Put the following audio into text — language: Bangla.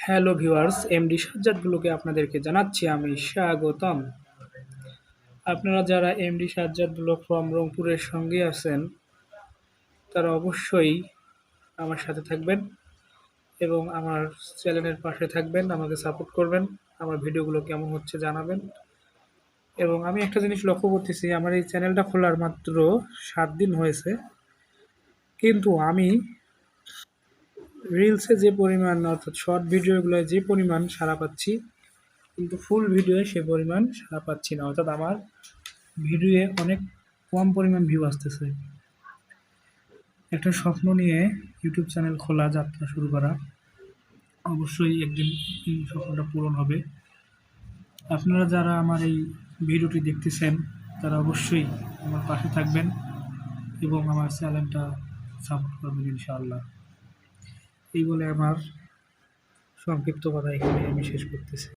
হ্যালো ভিউয়ার্স, এমডি সাজ্জাদগুলোকে আপনাদেরকে জানাচ্ছি আমি স্বাগতম। আপনারা যারা এমডি সাজ্জাদ ব্লক ফ্রম রংপুরের সঙ্গে আছেন, তারা অবশ্যই আমার সাথে থাকবেন এবং আমার চ্যানেলের পাশে থাকবেন, আমাকে সাপোর্ট করবেন, আমার ভিডিওগুলো কেমন হচ্ছে জানাবেন। এবং আমি একটা জিনিস লক্ষ্য করতেছি, আমার এই চ্যানেলটা খোলার মাত্র সাত দিন হয়েছে, কিন্তু আমি রিলসে যে পরিমাণ, অর্থাৎ শর্ট ভিডিওগুলোয় যে পরিমাণ সারা পাচ্ছি, কিন্তু ফুল ভিডিওয়ে সে পরিমাণ সারা পাচ্ছি না। অর্থাৎ আমার ভিডিওয়ে অনেক কম পরিমাণ ভিউ আসতেছে। একটা স্বপ্ন নিয়ে ইউটিউব চ্যানেল খোলা, যাত্রা শুরু করা অবশ্যই একদিন এই স্বপ্নটা পূরণ হবে। আপনারা যারা আমার এই ভিডিওটি দেখতেছেন, তারা অবশ্যই আমার পাশে থাকবেন এবং আমার চ্যানেলটা সাপোর্ট করবেন ইনশাআল্লাহ। এই বলে আমার সংক্ষিপ্ত কথা এখানে আমি শেষ করতেছি।